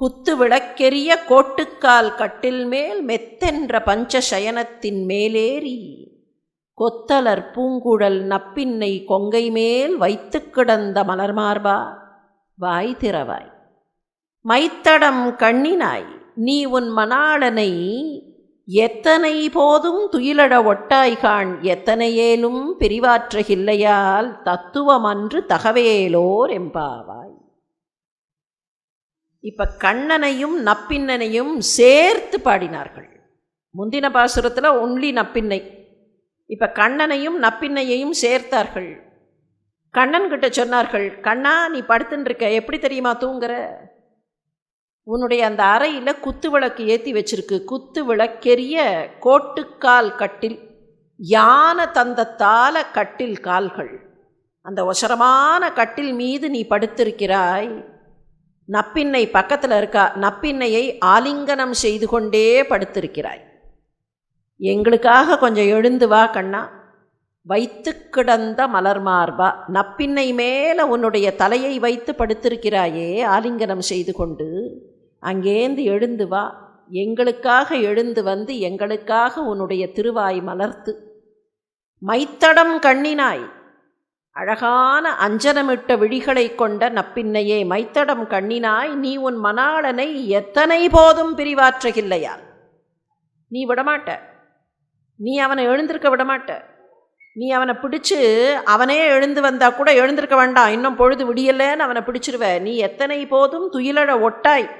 குத்து விளக்கெரிய கோட்டுக்கால் கட்டில் மேல் மெத்தென்ற பஞ்சசயனத்தின் மேலேறி. கொத்தலர் பூங்குழல் நப்பின்னை கொங்கை மேல் வைத்து கிடந்த மலர்மார்பா வாய் திறவாய். மைத்தடம் கண்ணினாய். நீ உன் மணாளனை எத்தனை போதும் துயிலட ஒட்டாய்கான் எத்தனையேலும் பிரிவாற்றகில்லையால் தத்துவமன்று தகவேலோர் எம்பாவாய். இப்போ கண்ணனையும் நப்பின்னனையும் சேர்த்து பாடினார்கள். முந்தின பாசுரத்தில் ஒன்லி நப்பின்னை இப்போ கண்ணனையும் நப்பின்னையையும் சேர்த்தார்கள். கண்ணன் கிட்ட சொன்னார்கள் கண்ணா நீ படுத்துன்னு இருக்க எப்படி தெரியுமா தூங்குற? உன்னுடைய அந்த அறையில் குத்து விளக்கு ஏற்றி வச்சிருக்கு. குத்து விளக்கெரிய கோட்டுக்கால் கட்டில் யானை தந்தத்தால கட்டில் கால்கள். அந்த ஒசரமான கட்டில் மீது நீ படுத்திருக்கிறாய். நப்பின்னை பக்கத்தில் இருக்கா? நப்பின்னையை ஆலிங்கனம் செய்து கொண்டே படுத்திருக்கிறாய். எங்களுக்காக கொஞ்சம் எழுந்து வா கண்ணா. வைத்து கிடந்த மலர் மார்பா. நப்பின்னை மேலே உன்னுடைய தலையை வைத்து படுத்திருக்கிறாயே ஆலிங்கனம் செய்து கொண்டு. அங்கேந்து எழுந்து வா. எங்களுக்காக எழுந்து வந்து எங்களுக்காக உன்னுடைய திருவாய் மலர்த்து. மைத்தடம் கண்ணினாய். அழகான அஞ்சனமிட்ட விழிகளை கொண்ட நப்பின்னையே மைத்தடம் கண்ணினாய் நீ உன் மணாளனை எத்தனை போதும் பிரிவாற்றுகில்லையால். நீ விடமாட்ட. நீ அவனை எழுந்திருக்க விடமாட்ட. நீ அவனை பிடிச்சு அவனே எழுந்து வந்தால் கூட எழுந்திருக்க வேண்டாம் இன்னும் பொழுது விடியலன்னு அவனை பிடிச்சிருவ. நீ எத்தனை போதும் துயிலழ ஒட்டாய்.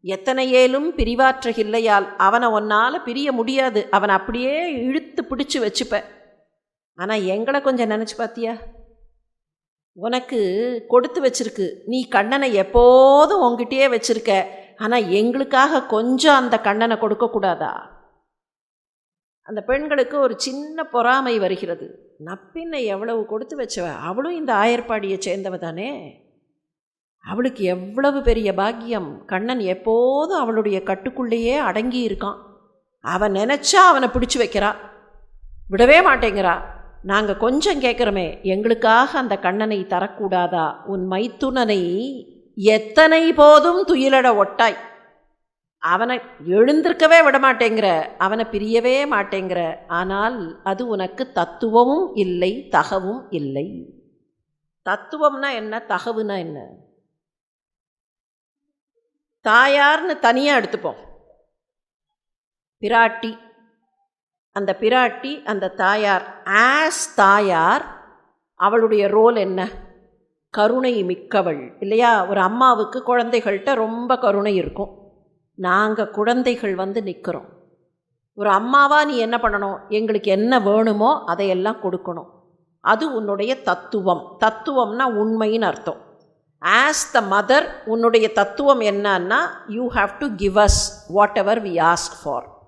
எத்தனை ஏலும் அவனை ஒன்னால் பிரிய முடியாது. அவனை அப்படியே இழுத்து பிடிச்சி வச்சுப்ப. ஆனால் எங்களை கொஞ்சம் நினச்சி பார்த்தியா உனக்கு கொடுத்து வச்சிருக்கு. நீ கண்ணனை எப்போதும் உங்ககிட்டயே வச்சிருக்க. ஆனால் எங்களுக்காக கொஞ்சம் அந்த கண்ணனை கொடுக்கக்கூடாதா அந்த பெண்களுக்கு ஒரு சின்ன பொறாமை வருகிறது. நப்பின்னை எவ்வளவு கொடுத்து வச்சவ? அவளும் இந்த ஆயர்பாடியை சேர்ந்தவ தானே? அவளுக்கு எவ்வளவு பெரிய பாக்கியம்? கண்ணன் எப்போதும் அவளுடைய கட்டுக்குள்ளேயே அடங்கி இருக்கான் அவன் நினச்சா அவனை பிடிச்சி வைக்கிறா. விடவே மாட்டேங்கிறா. நாங்கள் கொஞ்சம் கேட்குறோமே எங்களுக்காக அந்த கண்ணனை தரக்கூடாதா? உன் மைத்துனனை எத்தனை போதும் துயிலட ஒட்டாய். அவனை எழுந்திருக்கவே விட மாட்டேங்கிற அவனை பிரியவே மாட்டேங்கிற ஆனால் அது உனக்கு தத்துவமும் இல்லை தகவும் இல்லை. தத்துவம்னா என்ன? தகவுனா என்ன? தாயார்னு தனியாக எடுத்துப்போம். பிராட்டி அந்த பிராட்டி அந்த தாயார் ஆஸ் தாயார் அவளுடைய ரோல் என்ன? கருணை மிக்கவள். இல்லையா? ஒரு அம்மாவுக்கு குழந்தைகள்கிட்ட ரொம்ப கருணை இருக்கும். நாங்கள் குழந்தைகள் வந்து நிற்கிறோம் ஒரு அம்மாவாக நீ என்ன பண்ணணும்? எங்களுக்கு என்ன வேணுமோ அதையெல்லாம் கொடுக்கணும். அது உன்னுடைய தத்துவம். தத்துவம்னா உண்மைன்னு அர்த்தம். ஆஸ் த மதர் உன்னுடைய தத்துவம் என்னன்னா you have to give us whatever we ask for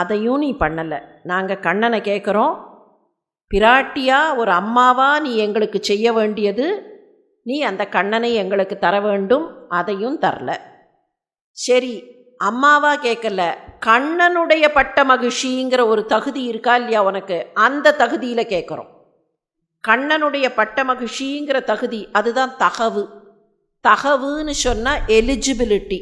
அதையும் நீ பண்ணலை. நாங்கள் கண்ணனை கேட்குறோம் பிராட்டியாக ஒரு அம்மாவாக நீ எங்களுக்கு செய்ய வேண்டியது? நீ அந்த கண்ணனை எங்களுக்கு தர வேண்டும். அதையும் தரல. சரி அம்மாவா கேட்கல கண்ணனுடைய பட்ட மகிழ்ச்சிங்கிற ஒரு தகுதி இருக்கா இல்லையா உனக்கு? அந்த தகுதியில் கேட்குறோம் கண்ணனுடைய பட்ட மகிழ்ச்சிங்கிற தகுதி அதுதான் தகவு. தகவுன்னு சொன்னால் எலிஜிபிலிட்டி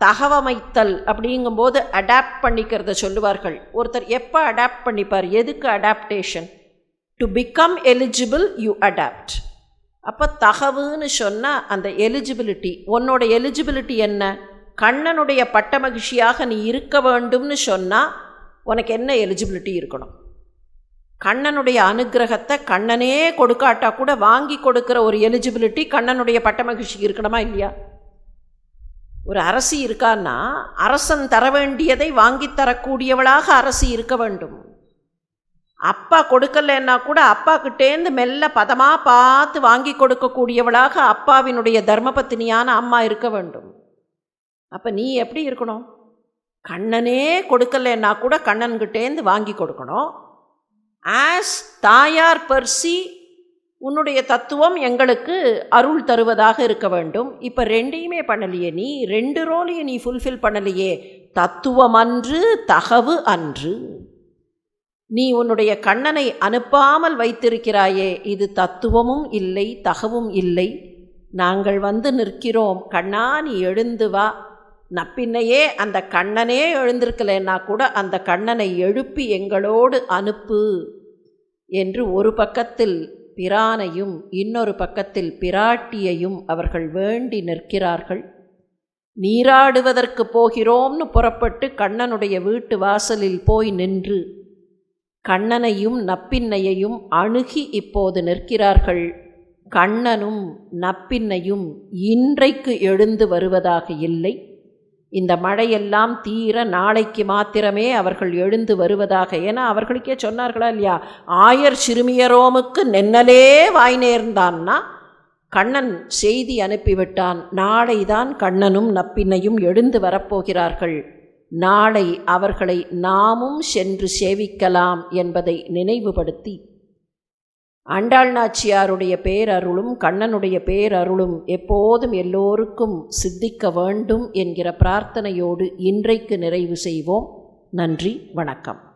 தகவமைத்தல் அப்படிங்கும்போது அடாப்ட் பண்ணிக்கிறத சொல்லுவார்கள். ஒருத்தர் எப்போ அடாப்ட் பண்ணிப்பார்? எதுக்கு adaptation to become eligible you adopt அப்போ தகவுன்னு சொன்னால் அந்த எலிஜிபிலிட்டி உன்னோட எலிஜிபிலிட்டி என்ன? கண்ணனுடைய பட்ட மகிழ்ச்சியாக நீ இருக்க வேண்டும்னு சொன்னால் உனக்கு என்ன எலிஜிபிலிட்டி இருக்கணும்? கண்ணனுடைய அனுகிரகத்தை கண்ணனே கொடுக்காட்டா கூட வாங்கி கொடுக்குற ஒரு எலிஜிபிலிட்டி கண்ணனுடைய பட்ட மகிழ்ச்சி இருக்கணுமா இல்லையா? ஒரு அரசி இருக்கான்னா அரசன் தர வேண்டியதை வாங்கி தரக்கூடியவளாக அரசி இருக்க வேண்டும். அப்பா கொடுக்கலன்னா கூட அப்பா கிட்டேந்து மெல்ல பதமாக பார்த்து வாங்கி கொடுக்கக்கூடியவளாக அப்பாவினுடைய தர்மபத்தினியான அம்மா இருக்க வேண்டும். அப்போ நீ எப்படி இருக்கணும்? கண்ணனே கொடுக்கலன்னா கூட கண்ணன்கிட்டேந்து வாங்கி கொடுக்கணும். ஆஸ் தாயார் பர்சி உன்னுடைய தத்துவம் எங்களுக்கு அருள் தருவதாக இருக்க வேண்டும். இப்போ ரெண்டையுமே பண்ணலையே நீ ரெண்டு ரோலையும் நீ ஃபுல்ஃபில் பண்ணலையே. தத்துவம் அன்று தகவு அன்று. நீ உன்னுடைய கண்ணனை அனுப்பாமல் வைத்திருக்கிறாயே இது தத்துவமும் இல்லை தகவும் இல்லை. நாங்கள் வந்து நிற்கிறோம். கண்ணா நீ எழுந்து வா. நப்பின்னையே அந்த கண்ணனே எழுந்திருக்கலைன்னா கூட அந்த கண்ணனை எழுப்பி எங்களோடு அனுப்பு. என்று ஒரு பக்கத்தில் பிரானையும் இன்னொரு பக்கத்தில் பிராட்டியையும் அவர்கள் வேண்டி நிற்கிறார்கள். நீராடுவதற்கு போகிறோம்னு புறப்பட்டு கண்ணனுடைய வீட்டு வாசலில் போய் நின்று கண்ணனையும் நப்பின்னையையும் அணுகி இப்போது நிற்கிறார்கள். கண்ணனும் நப்பின்னையும் இன்றைக்கு எழுந்து வருவதாக இல்லை. இந்த மழையெல்லாம் தீர நாளைக்கு மாத்திரமே அவர்கள் எழுந்து வருவதாக. ஏன்னா அவர்களுக்கே சொன்னார்களா இல்லையா? ஆயர் சிறுமியரோமுக்கு நென்னலே வாய் நேர்ந்தான்னா கண்ணன் செய்தி அனுப்பிவிட்டான். நாளை தான் கண்ணனும் நப்பின்னையும் எழுந்து வரப்போகிறார்கள். நாளை அவர்களை நாமும் சென்று சேவிக்கலாம் என்பதை நினைவுபடுத்தி ஆண்டாள் நாச்சியாருடைய பேரருளும் கண்ணனுடைய பேரருளும் எப்போதும் எல்லோருக்கும் சித்திக்க வேண்டும் என்கிற பிரார்த்தனையோடு இன்றைக்கு நிறைவு செய்வோம். நன்றி வணக்கம்.